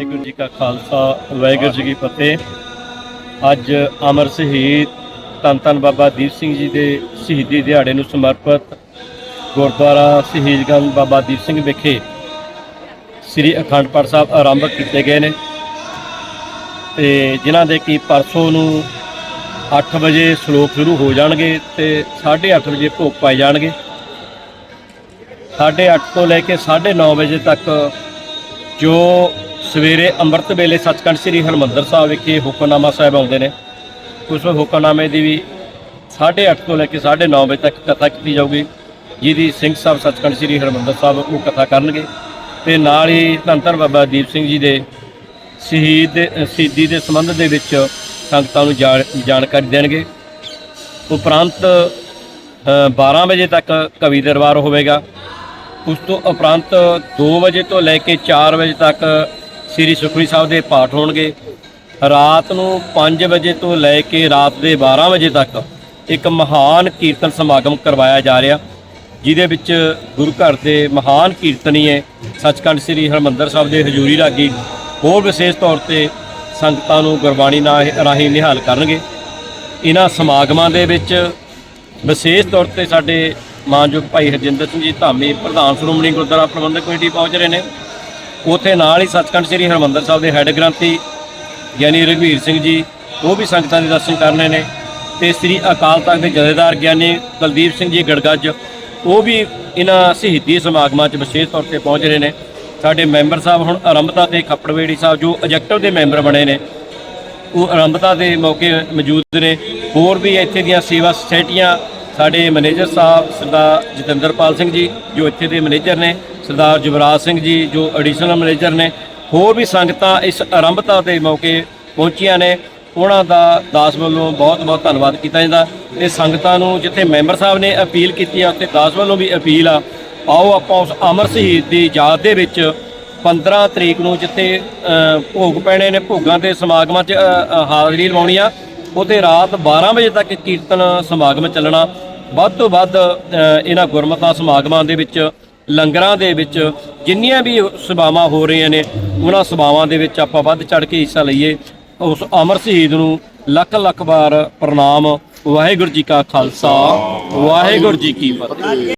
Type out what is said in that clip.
ਵਾਹਿਗੁਰੂ ਜੀ ਕਾ ਖਾਲਸਾ, ਵਾਹਿਗੁਰੂ ਜੀ ਕੀ ਫਤਿਹ। ਅੱਜ ਅਮਰ ਸ਼ਹੀਦ ਧੰਨ ਧੰਨ ਬਾਬਾ ਦੀਪ ਸਿੰਘ ਜੀ ਦੇ ਸ਼ਹੀਦੀ ਦਿਹਾੜੇ ਨੂੰ ਸਮਰਪਿਤ ਗੁਰਦੁਆਰਾ ਸ਼ਹੀਦਗੰਜ ਬਾਬਾ ਦੀਪ ਸਿੰਘ ਵਿਖੇ ਸ੍ਰੀ ਅਖੰਡ ਪਾਠ ਸਾਹਿਬ ਆਰੰਭ ਕੀਤੇ ਗਏ ਨੇ। ਤੇ ਜਿਨ੍ਹਾਂ ਦੇ ਕੀ ਪਰਸੋਂ ਨੂੰ 8 ਵਜੇ ਸ਼ਲੋਕ ਸ਼ੁਰੂ ਹੋ ਜਾਣਗੇ ਤੇ 8:30 ਵਜੇ ਭੋਗ ਪਾਏ ਜਾਣਗੇ। 8:30 ਤੋਂ ਲੈ ਕੇ 9:30 ਵਜੇ ਤੱਕ ਜੋ ਸਵੇਰੇ ਅੰਮ੍ਰਿਤ ਵੇਲੇ ਸੱਚਖੰਡ ਸ੍ਰੀ ਹਰਮੰਦਰ ਸਾਹਿਬ ਵਿਖੇ ਹੁਕਮਨਾਮਾ ਸਾਹਿਬ ਆਉਂਦੇ ਨੇ। ਉਸ ਹੁਕਮਨਾਮੇ ਦੀ ਵੀ 8:30 ਤੋਂ ਲੈ ਕੇ 9:30 ਵਜੇ ਤੱਕ ਕਥਾ ਕੀਤੀ ਜਾਊਗੀ। ਜਿਹਦੀ ਸਿੰਘ ਸਾਹਿਬ ਸੱਚਖੰਡ ਸ੍ਰੀ ਹਰਮੰਦਰ ਸਾਹਿਬ ਉਹ ਕਥਾ ਕਰਨਗੇ। ਤੇ ਨਾਲ ਹੀ ਧੰਨ ਧੰਨ ਬਾਬਾ ਦੀਪ ਸਿੰਘ ਜੀ ਦੇ ਸ਼ਹੀਦ ਦੇ ਸ਼ਹੀਦੀ ਦੇ ਸੰਬੰਧ ਦੇ ਵਿੱਚ ਸੰਗਤਾਂ ਨੂੰ ਜਾਣ- ਜਾਣਕਾਰੀ ਦੇਣਗੇ। ਉਪਰੰਤ ਅ, 12 ਵਜੇ ਤੱਕ ਕਵੀ ਦਰਬਾਰ ਹੋਵੇਗਾ। ਉਸ ਤੋਂ ਉਪਰੰਤ 2 ਵਜੇ ਤੋਂ ਲੈ ਕੇ 4 ਵਜੇ ਤੱਕ ਸ੍ਰੀ ਸੁਖਮਨੀ ਸਾਹਿਬ ਦੇ ਪਾਠ ਹੋਣਗੇ। ਰਾਤ ਨੂੰ 5 ਵਜੇ ਤੋਂ ਲੈ ਕੇ ਰਾਤ ਦੇ 12 ਵਜੇ ਤੱਕ ਇੱਕ ਮਹਾਨ ਕੀਰਤਨ ਸਮਾਗਮ ਕਰਵਾਇਆ ਜਾ ਰਿਹਾ, ਜਿਹਦੇ ਵਿੱਚ ਗੁਰੂ ਘਰ ਦੇ ਮਹਾਨ ਕੀਰਤਨੀ ਹੈ ਸੱਚਖੰਡ ਸ੍ਰੀ ਹਰਮੰਦਰ ਸਾਹਿਬ ਦੇ ਹਜ਼ੂਰੀ ਰਾਗੀ ਹੋਰ ਵਿਸ਼ੇਸ਼ ਤੌਰ ਤੇ ਸੰਗਤਾਂ ਨੂੰ ਗੁਰਬਾਣੀ ਰਾਹੀਂ ਨਿਹਾਲ ਕਰਨਗੇ। ਇਹਨਾਂ ਸਮਾਗਮਾਂ ਦੇ ਵਿੱਚ ਵਿਸ਼ੇਸ਼ ਤੌਰ ਤੇ ਸਾਡੇ ਮਾਨਯੋਗ ਭਾਈ ਹਰਜਿੰਦਰ ਸਿੰਘ ਜੀ, ਧਾਮੀ ਪ੍ਰਧਾਨ ਸ਼੍ਰੋਮਣੀ ਗੁਰਦੁਆਰਾ ਪ੍ਰਬੰਧਕ ਕਮੇਟੀ ਪਹੁੰਚ ਰਹੇ ਨੇ। ਉੱਥੇ ਨਾਲ ਹੀ ਸੱਚਖੰਡ ਸ੍ਰੀ ਹਰਮੰਦਰ ਸਾਹਿਬ ਦੇ ਹੈੱਡ ਗ੍ਰੰਥੀ ਗਿਆਨੀ ਰਘਵੀਰ ਸਿੰਘ ਜੀ, ਉਹ ਵੀ ਸੰਗਤਾਂ ਦੇ ਦਰਸ਼ਨ ਕਰਨੇ ਨੇ ਤੇ ਸ੍ਰੀ ਅਕਾਲ ਤਖਤ ਦੇ ਜਥੇਦਾਰ ਗਿਆਨੀ ਕੁਲਦੀਪ ਸਿੰਘ ਜੀ ਗੜਗੱਜ, ਉਹ ਵੀ ਇਹਨਾਂ ਸ਼ਹੀਦੀ ਸਮਾਗਮਾਂ 'ਚ ਵਿਸ਼ੇਸ਼ ਤੌਰ ਤੇ ਪਹੁੰਚ ਰਹੇ ਨੇ। ਸਾਡੇ ਮੈਂਬਰ ਸਾਹਿਬ ਹੁਣ ਆਰੰਭਤਾ ਤੇ ਖੱਪੜਵੇੜੀ ਸਾਹਿਬ, ਜੋ ਐਜੈਕਟਿਵ ਦੇ ਮੈਂਬਰ ਬਣੇ ਨੇ, ਉਹ ਆਰੰਭਤਾ ਦੇ ਮੌਕੇ ਮੌਜੂਦ ਨੇ। ਹੋਰ ਵੀ ਇੱਥੇ ਦੀਆਂ ਸੇਵਾ ਸੁਸਾਇਟੀਆਂ, ਸਾਡੇ ਮੈਨੇਜਰ ਸਾਹਿਬ ਸਰਦਾਰ ਜਤਿੰਦਰਪਾਲ ਸਿੰਘ ਜੀ, ਜੋ ਇੱਥੇ ਦੇ ਮੈਨੇਜਰ ਨੇ ਸਰਦਾਰ ਜੁਵਰਾਜ ਸਿੰਘ ਜੀ, ਜੋ ਐਡੀਸ਼ਨਲ ਮੈਨੇਜਰ ਨੇ, ਹੋਰ ਵੀ ਸੰਗਤਾਂ ਇਸ ਆਰੰਭਤਾ ਦੇ ਮੌਕੇ ਪਹੁੰਚੀਆਂ ਨੇ, ਉਹਨਾਂ ਦਾ ਦਾਸ ਵੱਲੋਂ ਬਹੁਤ ਬਹੁਤ ਧੰਨਵਾਦ ਕੀਤਾ ਜਾਂਦਾ। ਤੇ ਸੰਗਤਾਂ ਨੂੰ ਜਿੱਥੇ ਮੈਂਬਰ ਸਾਹਿਬ ਨੇ ਅਪੀਲ ਕੀਤੀ ਆ, ਉੱਥੇ ਦਾਸ ਵੱਲੋਂ ਵੀ ਅਪੀਲ ਆ, ਆਓ ਆਪਾਂ ਉਸ ਅਮਰ ਸ਼ਹੀਦ ਦੀ ਯਾਦ ਦੇ ਵਿੱਚ 15 ਤਰੀਕ ਨੂੰ ਜਿੱਥੇ ਭੋਗ ਪੈਣੇ ਨੇ, ਭੋਗਾਂ ਦੇ ਸਮਾਗਮਾਂ 'ਚ ਹਾਜ਼ਰੀ ਲਵਾਉਣੀ ਆ ਉਹਦੇ ਰਾਤ 12 ਵਜੇ ਤੱਕ ਕੀਰਤਨ ਸਮਾਗਮ ਚੱਲਣਾ। ਵੱਧ ਤੋਂ ਵੱਧ ਇਹਨਾਂ ਗੁਰਮਤਾਂ ਸਮਾਗਮਾਂ ਦੇ ਵਿੱਚ ਲੰਗਰਾਂ ਦੇ ਵਿੱਚ ਜਿੰਨੀਆਂ ਵੀ ਸਭਾਵਾਂ ਹੋ ਰਹੀਆਂ ਨੇ, ਉਹਨਾਂ ਸਭਾਵਾਂ ਦੇ ਵਿੱਚ ਆਪਾਂ ਵੱਧ ਚੜ ਕੇ ਹਿੱਸਾ ਲਈਏ। ਉਸ ਅਮਰ ਸ਼ਹੀਦ ਨੂੰ ਲੱਖ ਲੱਖ ਵਾਰ ਪ੍ਰਣਾਮ। ਵਾਹਿਗੁਰੂ ਜੀ ਕਾ ਖਾਲਸਾ, ਵਾਹਿਗੁਰੂ ਜੀ ਕੀ ਫਤਿਹ।